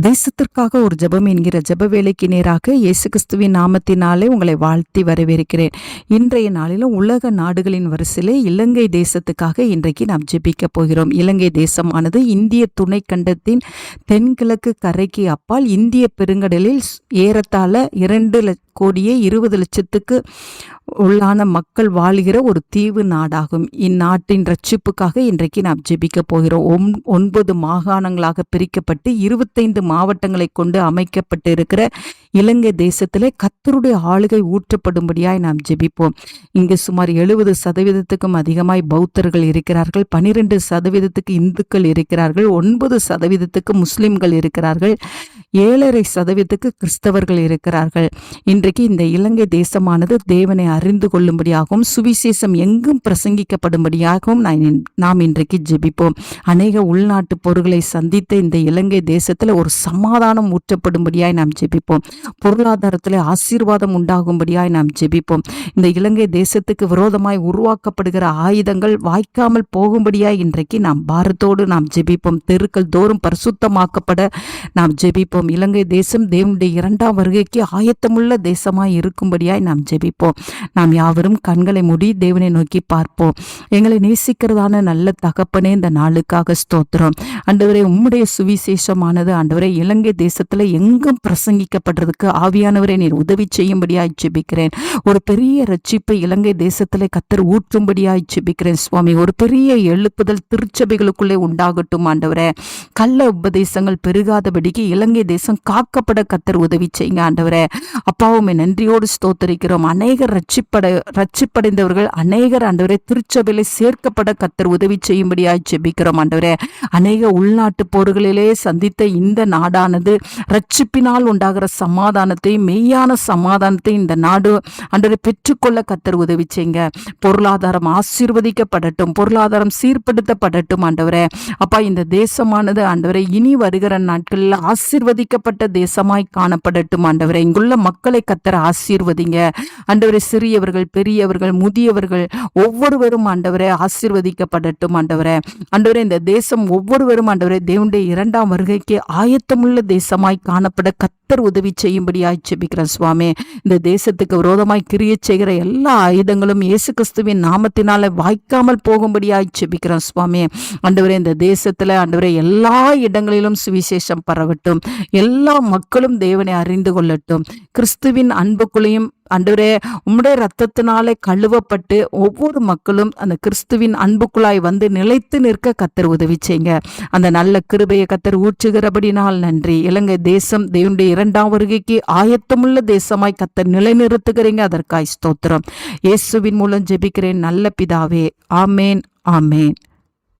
தேசத்திற்காக ஒரு ஜெபம் என்கிற ஜப வேலைக்கு நேராக இயேசு கிறிஸ்துவின் நாமத்தினாலே உங்களை வாழ்த்தி வரவேற்கிறேன். இன்றைய நாளிலும் உலக நாடுகளின் வரிசையிலே இலங்கை தேசத்துக்காக இன்றைக்கு நாம் ஜெபிக்க போகிறோம். இலங்கை தேசமானது இந்திய துணைக்கண்டத்தின் தென்கிழக்கு கரைக்கு அப்பால் இந்திய பெருங்கடலில் ஏறத்தாழ இரண்டு லட்ச கோடியே இருபது லட்சத்துக்கு உள்ளான மக்கள் வாழ்கிற ஒரு தீவு நாடாகும். இந்நாட்டின் ரட்சிப்புக்காக இன்றைக்கு நாம் ஜெபிக்க போகிறோம். ஒன் ஒன்பது மாகாணங்களாக பிரிக்கப்பட்டு இருபத்தைந்து மாவட்டங்களை கொண்டு அமைக்கப்பட்டு இருக்கிற இலங்கை தேசத்திலே கத்தருடைய ஆளுகை ஊற்றப்படும்படியாய் நாம் ஜெபிப்போம். இங்கு சுமார் எழுபது சதவீதத்துக்கும் அதிகமாய் பௌத்தர்கள் இருக்கிறார்கள். பனிரெண்டு சதவீதத்துக்கு இந்துக்கள் இருக்கிறார்கள். ஒன்பது சதவீதத்துக்கு முஸ்லிம்கள் இருக்கிறார்கள். ஏழரை சதவீதத்துக்கு கிறிஸ்தவர்கள் இருக்கிறார்கள். இன்றைக்கு இந்த இலங்கை தேசமானது தேவனை அறிந்து கொள்ளும்படியாகவும் சுவிசேஷம் எங்கும் பிரசங்கிக்கப்படும்படியாகவும் நான் நாம் இன்றைக்கு ஜெபிப்போம். அநேக உள்நாட்டு பொருட்களை சந்தித்த இந்த இலங்கை தேசத்தில் ஒரு சமாதானம் ஊற்றப்படும்படியாய் நாம் ஜெபிப்போம். பொருளாதாரத்தில் ஆசீர்வாதம் உண்டாகும்படியாய் நாம் ஜெபிப்போம். இந்த இலங்கை தேசத்துக்கு விரோதமாய் உருவாக்கப்படுகிற ஆயுதங்கள் வாய்க்காமல் போகும்படியாய் இன்றைக்கு நாம் பாரத்தோடு நாம் ஜெபிப்போம். தெருக்கள் தோறும் பரிசுத்தமாக்கப்பட நாம் ஜெபிப்போம். இலங்கை தேசம் தேவனுடைய இரண்டாம் வருகைக்கு ஆயத்தமுள்ள தேசமாய் இருக்கும்படியாய் நாம் ஜெபிப்போம். நாம் யாவரும் கண்களை மூடி தேவனை நோக்கி பார்ப்போம். எங்களை நேசிக்கிறதான நல்ல தகப்பனே இந்த நாளுக்காக ஸ்தோத்திரம். ஆண்டவரே உம்முடைய சுவிசேஷமானது ஆண்டவரே இலங்கை தேசத்துல எங்கும் பிரசங்கிக்கப்படுறதுக்கு ஆவியானவரை நீர் உதவி செய்யும்படியாய் ஜெபிக்கிறேன். ஒரு பெரிய ரட்சிப்பை இலங்கை தேசத்துல கத்தர் ஊற்றும்படியாய் ஜெபிக்கிறேன் சுவாமி. ஒரு பெரிய எழுப்புதல் திருச்சபைகளுக்குள்ளே உண்டாகட்டும் ஆண்டவரே. கள்ள உபதேசங்கள் பெருகாதபடிக்கு இலங்கை தேசம் காக்கப்பட கத்தர் உதவி செய்யுங்க ஆண்டவரே. அப்பாவுமே நன்றியோடு ஸ்தோத்தரிக்கிறோம். அநேகர் ரட்சிப்பட ரட்சிப்படைந்தவர்கள் அநேகர் ஆண்டவரே திருச்சபையிலே சேர்க்கப்பட கத்தர் உதவி செய்யும்படியாய் ஜெபிக்கிறோம் ஆண்டவரே. அநேக உள்நாட்டு போர்களிலே சந்தித்த இந்த நாடானது ரட்சிப்பினால் உண்டாகிற சமாதானத்தை மெய்யான சமாதானத்தை இந்த நாடு அன்றரை பெற்றுக்கொள்ள கத்தர் உதவி செய்யுங்க. பொருளாதாரம் ஆசீர்வதிக்கப்படட்டும் பொருளாதாரம் சீர்படுத்தப்படட்டும் ஆண்டவரே. அப்பா இந்த தேசமானது ஆண்டவரை இனி வருகிற நாட்களில் ஆசீர்வதிக்கப்பட்ட தேசமாய் காணப்படட்டும் ஆண்டவரே. இங்குள்ள மக்கள் கத்தர் ஆசீர்வதிங்க. ஆண்டவரே சிறியவர்கள் பெரியவர்கள் முதியவர்கள் ஒவ்வொருவரும் ஆண்டவரே ஆசீர்வதிக்கப்படட்டும் ஆண்டவரே. ஆண்டவரே இந்த தேசம் ஒவ்வொருவரும் ஆண்டவரே தேவனுடைய இரண்டாம் வருகைக்கு ஆயத்தமுள்ள தேசமாய் காணப்பட கத்தர் உதவி செய்யும்படியாய் ஜெபிக்கிறேன் சுவாமி. இந்த தேசத்துக்கு விரோதமாய் கிரிய செய்கிற எல்லா ஆயுதங்களும் இயேசு கிறிஸ்துவின் நாமத்தினால வாய்க்காமல் போகும்படியாய் செபிக்கிறேன் சுவாமி. ஆண்டவரே இந்த தேசத்துல ஆண்டவரே எல்லா இடங்களிலும் சுவிசேஷம் பரவட்டும். எல்லா மக்களும் தேவனை அறிந்து கொள்ளட்டும். கிறிஸ்து கிறிஸ்துவின் அன்புக்குள்ளேயும் அன்றுவரே உம்முடைய ரத்தத்தினாலே கழுவப்பட்டு ஒவ்வொரு மக்களும் அந்த கிறிஸ்துவின் அன்புக்குள்ளாய் வந்து நிலைத்து நிற்க கத்தர் உதவி செய்யுங்க. அந்த நல்ல கிருபையை கத்தர் ஊற்றுகிறபடினால் நன்றி. இலங்கை தேசம் தேவனுடைய இரண்டாம் வருகைக்கு ஆயத்தமுள்ள தேசமாய் கத்தர் நிலைநிறுத்துகிறீங்க. அதற்காய் ஸ்தோத்திரம். இயேசுவின் மூலம் ஜெபிக்கிறேன். நல்ல பிதாவே. ஆமேன் ஆமேன்.